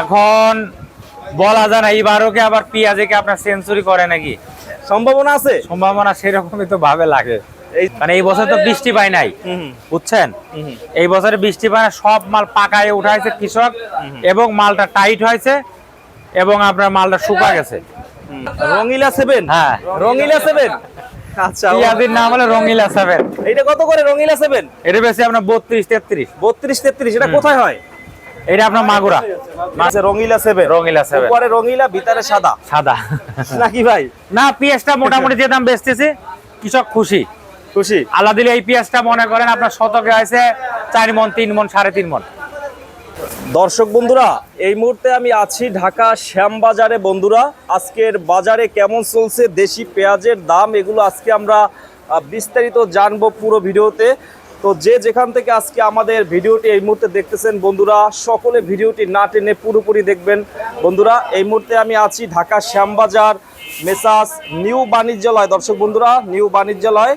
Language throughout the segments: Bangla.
এখন বলা যায় না এইবারও কি আবার পেঁয়াজে কি আপনার সেঞ্চুরি করে নাকি? সম্ভাবনা আছে? সম্ভাবনা সেরকমই তো ভাবে লাগে। এই মানে এই বছর তো বৃষ্টি পায় নাই বুঝছেন? এই বছরে বৃষ্টি পায় না সব মাল পাকায় উঠাইছে কৃষক এবং মালটা টাইট হয়েছে এবং আপনার মালটা শুকা গেছে। রঙিলা সেভেন হ্যাঁ। রঙিলা সেভেন আচ্ছা পেঁয়াজের নাম হলো রঙিলা সেভেন এটা কত করে রঙিলা সেভেন এটা বেশি আপনার বত্রিশ তেত্রিশ। বত্রিশ তেত্রিশ এটা কোথায় হয়? এটা আপনার মাগুরা। আচ্ছা রঙিলা সেভেন রঙিলা সেভেন উপরে রঙিলা ভিতরে সাদা। সাদা। নাকি ভাই? না পেঁয়াজটা মোটামুটি যে দাম বেচতেছে কৃষক খুশি। খুশি? আল্লাহ দিলে এই পেঁয়াজটা মনে করেন আপনার শতকে আছে চার মন তিন মন সাড়ে তিন মন। দর্শক বন্ধুরা এই মুহূর্তে আমি আছি ঢাকা শ্যামবাজারে। বন্ধুরা আজকের বাজারে কেমন চলছে দেশি পেঁয়াজের দাম এগুলো আজকে আমরা বিস্তারিত জানব পুরো ভিডিওতে। তো যে যেখান থেকে আজকে আমাদের ভিডিওটি এই মুহূর্তে দেখতেছেন, বন্ধুরা, সকলে ভিডিওটি না টেনে পুরোপুরি দেখবেন। বন্ধুরা, এই মুহূর্তে আমি আছি ঢাকা শ্যামবাজার মেসাস নিউ বাণিজ্যালয়। দর্শক বন্ধুরা, নিউ বাণিজ্যালয়।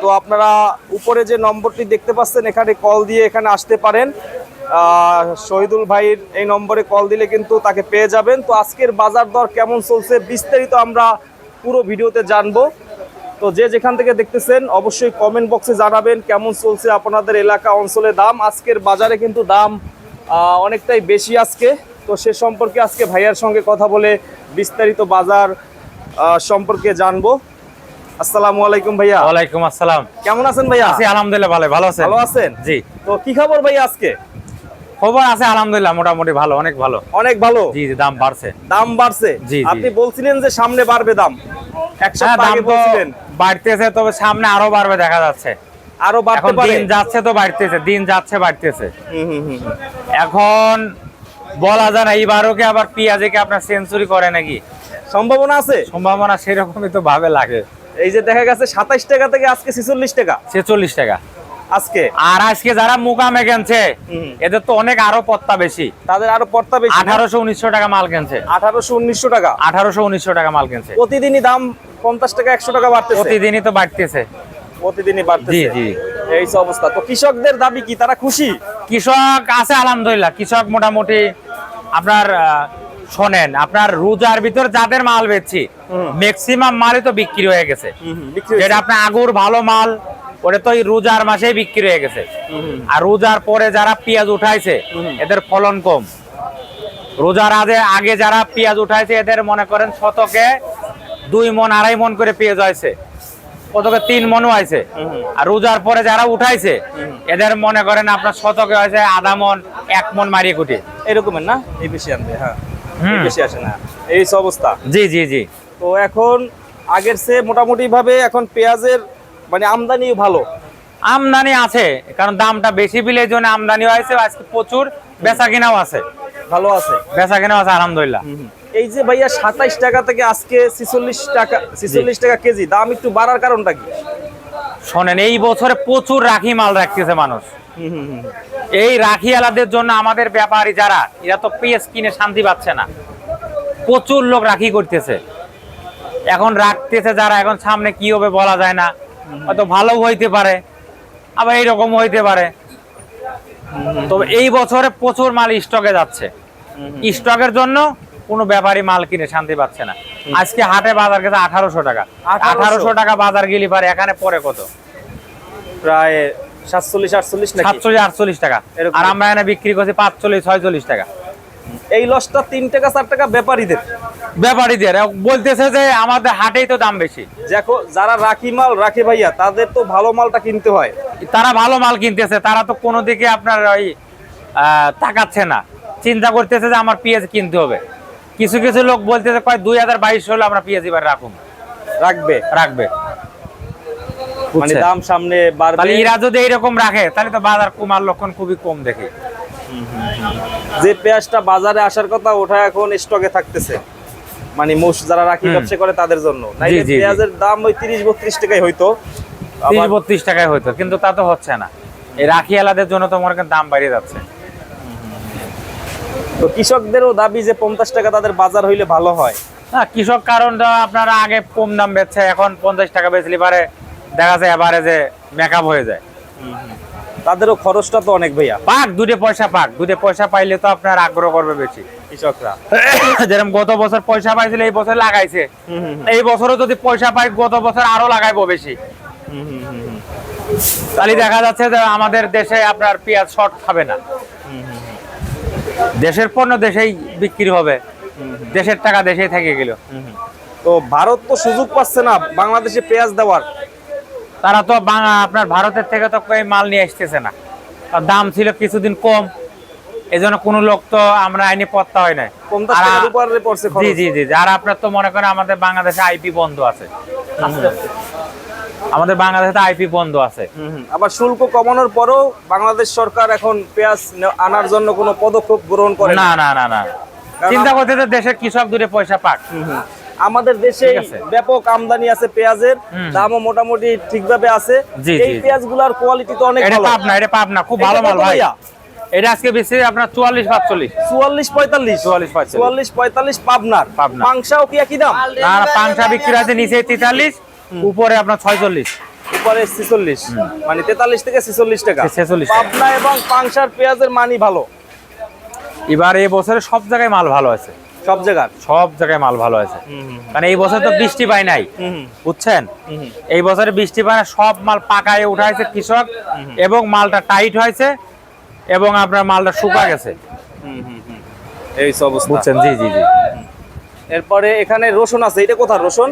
তো আপনারা উপরে যে নম্বরটি দেখতে পাচ্ছেন, এখানে কল দিয়ে এখানে আসতে পারেন। শহীদুল ভাইয়ের এই নম্বরে কল দিলে কিন্তু তাকে পেয়ে যাবেন। তো আজকের বাজার দর কেমন চলছে, বিস্তারিত আমরা পুরো ভিডিওতে জানব। তো যে যেখান থেকে দেখতেছেন অবশ্যই কমেন্ট বক্সে জানাবেন কেমন চলছে আপনাদের এলাকা অঞ্চলে দাম। আজকের বাজারে কিন্তু দাম অনেকটাই বেশি আজকে। তো সে সম্পর্কে আজকে ভাইয়ার সঙ্গে কথা বলে বিস্তারিত বাজার সম্পর্কে জানব। আসসালামু আলাইকুম ভাইয়া। ওয়ালাইকুম আসসালাম। কেমন আছেন ভাইয়া? আছি আলহামদুলিল্লাহ ভালো ভালো আছেন? ভালো আছেন? জি। তো কি খবর ভাইয়া আজকে? খবর আছে আলহামদুলিল্লাহ মোটামুটি ভালো অনেক ভালো। অনেক ভালো? জি দাম বাড়ছে। দাম বাড়ছে। জি। আপনি বলছিলেন যে সামনে বাড়বে দাম। দাম তো বাড়তেছে তবে সামনে আরও বাড়বে দেখা যাচ্ছে। আরও বাড়তে এখন পারে? দিন যাচ্ছে তো বাড়তেছে দিন যাচ্ছে বাড়তেছে। এখন বলা যায় না এইবারও কি আবার পেঁয়াজে কি আপনার সেঞ্চুরি করে নাকি? সম্ভাবনা আছে? সম্ভাবনা সেরকমই তো ভাবে লাগে। এই যে দেখা গেছে সাতাইশ টাকা থেকে আজকে ছেচল্লিশ টাকা। ছেচল্লিশ টাকা। আজকে? আর আজকে যারা মুকামে কিনছে। এদের তো অনেক আরও পত্তা বেশি। তাদের আরও পড়তা বেশি আঠারোশো উনিশশো টাকা মাল কিনছে আঠারোশো উনিশশো টাকা? আঠারোশো উনিশশো টাকা মাল কিনছে প্রতিদিনই দাম পঞ্চাশ টাকা একশো টাকা বাড়তেছে। প্রতিদিনই তো বাড়তেছে। প্রতিদিনই জি বাড়তেছে। জি এই যে অবস্থা। তো কৃষকদের দাবি কি? তারা খুশি? কৃষক আছে আলহামদুলিল্লাহ। কৃষক মোটামুটি আপনার শোনেন আপনার রোজার ভিতর যাদের মাল বেচছি। ম্যাক্সিমাম মালই তো বিক্রি হয়ে গেছে। যেটা আপনার আগুর ভালো মাল ওটা তো রোজার মাসেই বিক্রি হয়ে গেছে। আর রোজার পরে যারা পেঁয়াজ উঠাইছে এদের ফলন কম। রোজার আগে আগে যারা পেঁয়াজ উঠাইছে এদের মনে করেন শতকে দুই মন আড়াই মন করে পেঁয়াজ হয়েছে। কতকে তিন মনও হুম। আর রোজার পরে যারা উঠাইছে এদের মনে করেন আপনার শতকে হয়েছে আধা মন এক মন মারিয়ে কুটি এরকমের না? এই বেশি আনবে হ্যাঁ। বেশি আসে না। এই অবস্থা। জি জি জি। তো এখন আগের চেয়ে মোটামুটি ভাবে এখন পেঁয়াজের মানে আমদানি ভালো। আমদানি আছে কারণ দামটা বেশি বিলে এই জন্য আমদানি হয়েছে আজকে প্রচুর বেচা কিনাও আছে। ভালো আছে। বেচা কিনাও আছে আলহামদুলিল্লাহ। এই যে ভাইয়া সাতাইশ টাকা থেকে আজকে ছিচল্লিশ টাকা ছিচল্লিশ টাকা কেজি দাম একটু বাড়ার কারণটা কি? শোনেন এই বছরে প্রচুর রাখি মাল রাখতেছে মানুষ। এই রাখি আলাদের জন্য আমাদের ব্যাপারী যারা এরা তো পেঁয়াজ কিনে শান্তি পাচ্ছে না। প্রচুর লোক রাখি করতেছে। এখন রাখতেছে যারা এখন সামনে কি হবে বলা যায় না। হয়তো ভালো হইতে পারে আবার এইরকম হইতে পারে। তবে এই বছরে প্রচুর মাল স্টকে যাচ্ছে। স্টকের জন্য কোনো ব্যাপারী মাল কিনে শান্তি পাচ্ছে না। আজকে হাটে বাজার গেছে আঠারোশো টাকা। আঠারোশো? টাকা বাজার গেলি পারে এখানে পরে কত? প্রায় সাতচল্লিশ আটচল্লিশ সাতচল্লিশ আটচল্লিশ টাকা। আর আমরা এখানে বিক্রি করছি পাঁচচল্লিশ ছয়চল্লিশ টাকা। এই লসটা তিন টাকা চার টাকা ব্যাপারীদের। ব্যাপারীদের। বলতেছে যে আমাদের হাটেই তো দাম বেশি। দেখো যারা রাখি মাল রাখে ভাইয়া তাদের তো ভালো মালটা কিনতে হয়। তারা ভালো মাল কিনতেছে তারা তো কোনো দিকে আপনার ওই তাকাচ্ছে না। চিন্তা করতেছে যে আমার পেঁয়াজ কিনতে হবে। কিছু কিছু লোক বলতেছে কয় দুই হাজার বাইশ হলে আমরা পেঁয়াজ এবার রাখুন। রাখবে। রাখবে। মানে দাম সামনে বাড়বে। তাহলে এরা যদি এইরকম রাখে তাহলে তো বাজার কমার লক্ষণ খুবই কম দেখি। যে পেঁয়াজটা বাজারে আসার কথা ওটা এখন স্টকে থাকতেছে। মানে মোষ যারা রাখি ব্যবসা করে তাদের জন্য। পেঁয়াজের দাম ওই তিরিশ বত্রিশ টাকাই হইতো। তিরিশ বত্রিশ টাকায় হতো কিন্তু তা তো হচ্ছে না। এই রাখি আলাদের জন্য তো মনে দাম বাড়িয়ে যাচ্ছে। তো কৃষকদেরও দাবি যে পঞ্চাশ টাকা তাদের বাজার হইলে ভালো হয়। না কৃষক কারণ তো আপনারা আগে কম দাম বেচছে এখন পঞ্চাশ টাকা বেচলে পারে দেখা যায় এবারে যে মেকআপ হয়ে যায়। তাদেরও খরচটা তো অনেক ভাইয়া। পাক দুটো পয়সা পাক। দুটো পয়সা পাইলে তো আপনার আগ্রহ করবে বেশি কৃষকরা। যেরকম গত বছর পয়সা পাইছিল এই বছর লাগাইছে। এই বছরও যদি পয়সা পাই গত বছর আরও লাগাইবো বেশি। তাহলে দেখা যাচ্ছে যে আমাদের দেশে আপনার পেঁয়াজ শর্ট খাবে না। দেশের পণ্য দেশেই বিক্রি হবে। দেশের টাকা দেশেই থেকে গেল। তো ভারত তো সুযোগ পাচ্ছে না বাংলাদেশে পেঁয়াজ দেওয়ার। তারা তো বাংলা আপনার ভারতের থেকে তো এই মাল নিয়ে আসতেছে না। আর দাম ছিল কিছুদিন কম এই জন্য কোনো লোক তো আমরা আইনি পত্তা হয় নাই। জি জি জি। আর আপনার তো মনে করেন আমাদের বাংলাদেশে আইপি বন্ধ আছে। আমাদের বাংলাদেশে আইপি বন্ধ আছে। আবার শুল্ক কমানোর পরেও বাংলাদেশ সরকার এখন পেঁয়াজ আনার জন্য কোনো পদক্ষেপ গ্রহণ করে না না। না না চিন্তা করতে দেশের কৃষক দূরে পয়সা পাক। আমাদের দেশে ব্যাপক আমদানি আছে পেঁয়াজের দামও মোটামুটি ঠিকভাবে আছে। এই জি, জি। পেঁয়াজগুলোর কোয়ালিটি তো অনেক ভালো। পাবনা এটা পাবনা খুব ভালো ভাই। ভাইয়া? এটা আজকে বেশি আপনার চুয়াল্লিশ পাঁচচল্লিশ চুয়াল্লিশ পঁয়তাল্লিশ। 44, 45 চুয়াল্লিশ পঁয়তাল্লিশ পাবনার। পাবনা। পাংশাও কি একই দাম? না পাংশা বিক্রি আছে নিচে তেতাল্লিশ উপরে আপনার ছয়চল্লিশ। উপরে ছিচল্লিশ। মানে তেতাল্লিশ থেকে ছিচল্লিশ টাকা। 46 টাকা। পাবনা এবং পাংশার পেঁয়াজের মানি ভালো। এবার এই বছরে সব জায়গায় মাল ভালো আছে। সব জায়গার। সব জায়গায় মাল ভালো আছে। কারণ এই বছর তো বৃষ্টি পাই নাই। বুঝছেন? এই বছরে বৃষ্টি পায় না সব মাল পাকায় উঠাইছে কৃষক এবং মালটা টাইট হয়েছে এবং আপনার মালটা শুকা গেছে। এই সব বুঝছেন? জি জি জি। এরপরে এখানে রসুন আছে এটা কোথায় রসুন?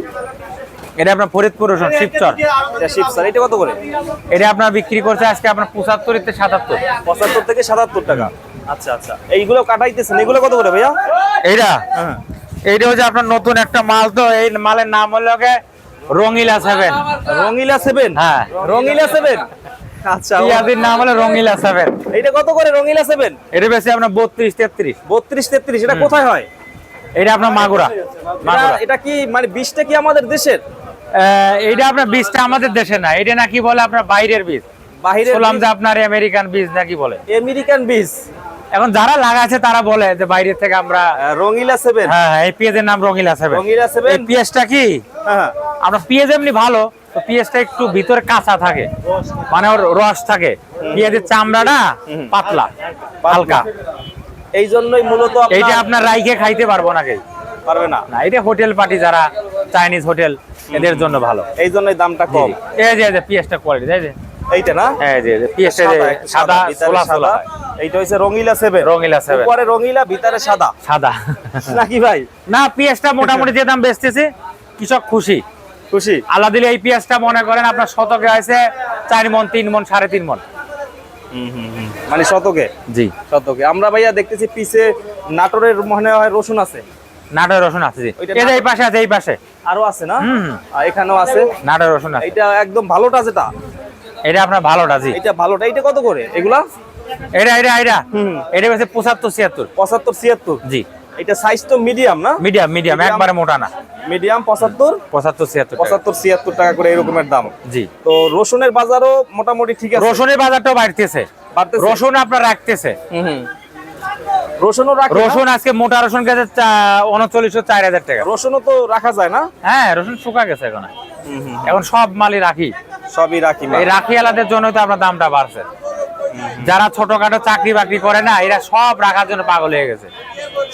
এটা আপনার ফরিদপুর রসুন শিবচর। এটা শিবসার এটা কত করে? এটা আপনার বিক্রি করছে আজকে আপনার পঁচাত্তর থেকে সাতাত্তর। পঁচাত্তর থেকে সাতাত্তর টাকা। আচ্ছা আচ্ছা। এইগুলো কাটাইতেছেন এগুলো কত করে ভাইয়া? এইটা এইটা হচ্ছে আপনার নতুন একটা মাল তো এই মালের নাম হলো রঙিলা সেভেন রঙিলা সেভেন হ্যাঁ। রঙিলা সেভেন আচ্ছা ও- নাম হলো রঙিলা সেভেন এইটা কত করে রঙিলা সেভেন এটা বেশি আপনার বত্রিশ তেত্রিশ। বত্রিশ তেত্রিশ এটা কোথায় হয়? এটা আপনার মাগুরা। মাগুরা। এটা- কি মানে বীজটা কি আমাদের দেশের? আহ, এইটা আপনার বীজটা আমাদের দেশে না এটা নাকি বলে আপনার বাইরের বীজ? যে আপনার আমেরিকান বীজ নাকি বলে? আমেরিকান বীজ। এখন যারা লাগাচ্ছে তারা বলে যে বাইরের থেকে আমরা রঙিলা সেভেন হ্যাঁ হ্যাঁ এই পেঁয়াজের নাম রঙিলা সেভেন রঙিলা এই সেভেন পেঁয়াজটা কি? হ্যাঁ আপনার পেঁয়াজ এমনি ভালো তো পেঁয়াজটা একটু ভিতরে কাঁচা থাকে। মানে ওর রস থাকে। পেঁয়াজের চামড়াটা পাতলা হালকা। এই জন্যই মূলত এইটা আপনার রাইখে খাইতে পারব না কেউ পারবে না। না এটা হোটেল পার্টি যারা চাইনিজ হোটেল এদের জন্য ভালো। এই জন্যই দামটা কম। এই যে এই যে পেঁয়াজটা কোয়ালিটি এই যে। এইটা না? এই যে এই যে পেঁয়াজটা এই যে সাদা, সোলা সোলা। এইটা হচ্ছে রঙিলা রঙিলা উপরে রঙিলা ভিতরে সাদা। সাদা। নাকি ভাই? না পেঁয়াজটা মোটামুটি যে দাম বেচতেছে কৃষক খুশি। খুশি? আল্লাহ দিলে এই পেঁয়াজটা মনে করেন আপনার শতকে আছে মন মন সাড়ে তিন মন। মানে শতকে? জি। শতকে। আমরা ভাইয়া দেখতেছি পিছে নাটোরের মনে হয় রসুন আছে। নাটোর রসুন আছে জি। এই পাশে আছে এই পাশে। আরও আছে না? এখানেও আছে। নাটোর রসুন আছে। এইটা একদম ভালোটা যেটা। এটা আপনার ভালোটা জি। এটা ভালোটা এটা কত করে? এগুলা? এটা এটা এটা। হুম। এটা হচ্ছে পঁচাত্তর ছিয়াত্তর। পঁচাত্তর ছিয়াত্তর? জি। এটা সাইজ তো মিডিয়াম না? মিডিয়াম মিডিয়াম একবারে মোটা না। মিডিয়াম পঁচাত্তর? পঁচাত্তর ছিয়াত্তর। পঁচাত্তর ছিয়াত্তর টাকা করে এরকমের দাম। জি। তো রসুনের বাজারও মোটামুটি ঠিক আছে? রসুনের বাজারটাও বাড়তেছে। বাড়তেছে? রসুন আপনার রাখতেছে। হুম, হুম। রসুনও রসুন আজকে মোটা রসুন গেছে উনচল্লিশশো চার হাজার টাকা। রসুনও তো রাখা যায় না? হ্যাঁ রসুন শুকা গেছে এখন। এখন সব মালই রাখি। সবই রাখি এই রাখি আলাদের জন্যই তো আপনার দামটা বাড়ছে। যারা ছোটখাটো চাকরি বাকরি করে না এরা সব রাখার জন্য পাগল হয়ে গেছে।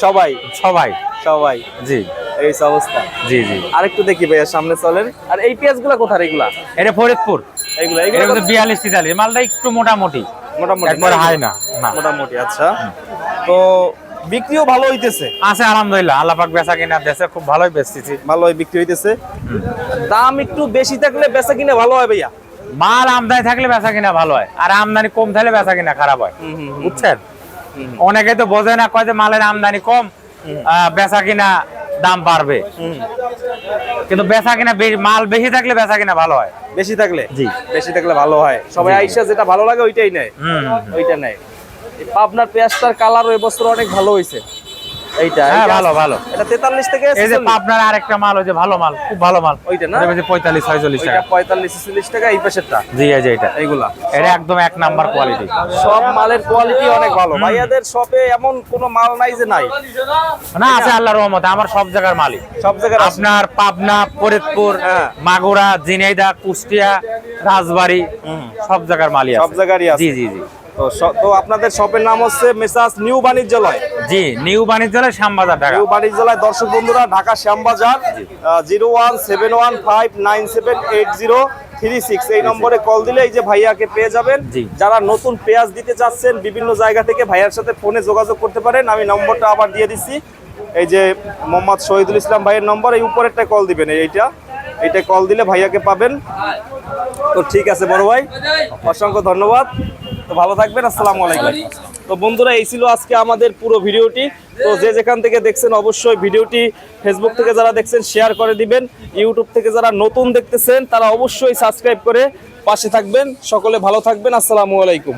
সবাই? সবাই। সবাই? জি। এই অবস্থা? জি জি। আরেকটু দেখি ভাইয়া সামনে চলেন। আর এই পেঁয়াজগুলা কোথায় এগুলা? এটা ফরিদপুর। এগুলো বিয়াল্লিশ তেতাল্লিশ মালটা একটু মোটামুটি। মোটামুটি একবার হাই না না। মোটামুটি আচ্ছা। তো বিক্রিও ভালো হইতেছে। আছে আলহামদুলিল্লাহ। আল্লাহ পাক বেচা কিনা দেশে খুব ভালোই বেচতেছি। ভালোই বিক্রি হইতেছে। দাম একটু বেশি থাকলে বেচা কিনা ভালো হয় ভাইয়া? মাল আমদানি থাকলে বেচা কিনা ভালো হয়। আর আমদানি কম থাকলে বেচা কিনা খারাপ হয়। বুঝছেন? অনেকে তো বোঝে না কয় যে মালের আমদানি কম বেচা কিনা দাম বাড়বে। কিন্তু বেচা কিনা মাল বেশি থাকলে বেচা কিনা ভালো হয়। বেশি থাকলে? জি। বেশি থাকলে ভালো হয়। সবাই আইসা যেটা ভালো লাগে ওইটাই নেয়। ওইটা নেয়। পাবনার পেঁয়াজটার কালার এবছর অনেক ভালো হয়েছে। এইটা হ্যাঁ ভালো ভালো। এটা তেতাল্লিশ থেকে এই যে পাবনার আরেকটা মাল ওই যে ভালো মাল খুব ভালো মাল। ওইটা না? টাকা। টাকা এই পাশেরটা। জি এই যে এটা এইগুলা। এটা একদম এক নাম্বার কোয়ালিটি সব মালের কোয়ালিটি অনেক ভালো। ভাইয়াদের শপে এমন কোনো মাল নাই যে নাই। না আছে আল্লাহর রহমতে আমার সব জায়গার মালিক সব জায়গায় আছে। আপনার পাবনা ফরিদপুর হ্যাঁ। মাগুরা জিনাইদা কুষ্টিয়া রাজবাড়ি সব জায়গার মালিক সব জায়গারই আছে। জি জি জি। তো তো আপনাদের শপের নাম হচ্ছে মেসাস নিউ বাণিজ্যালয়। জি নিউ বাণিজ্যালয় শ্যামবাজার ঢাকা। নিউ বাণিজ্যালয় দর্শক বন্ধুরা Dhaka Shyambazar zero one seven one five nine seven eight zero three six. এই নম্বরে কল দিলে এই যে ভাইয়াকে পেয়ে যাবেন। যারা নতুন পেঁয়াজ দিতে চাচ্ছেন বিভিন্ন জায়গা থেকে ভাইয়ার সাথে ফোনে যোগাযোগ করতে পারেন। আমি নম্বরটা আবার দিয়ে দিচ্ছি। এই যে মোহাম্মদ শহীদুল ইসলাম ভাইয়ের নম্বর এই উপরেরটা কল দিবেন এইটা। এইটা কল দিলে ভাইয়াকে পাবেন। তো ঠিক আছে বড় ভাই অসংখ্য ধন্যবাদ। তো ভালো থাকবেন আসসালামু আলাইকুম। তো বন্ধুরা এই ছিল আজকে আমাদের পুরো ভিডিওটি। তো যে যেখান থেকে দেখছেন অবশ্যই ভিডিওটি ফেসবুক থেকে যারা দেখছেন শেয়ার করে দিবেন। ইউটিউব থেকে যারা নতুন দেখতেছেন তারা অবশ্যই সাবস্ক্রাইব করে পাশে থাকবেন। সকলে ভালো থাকবেন আসসালামু আলাইকুম।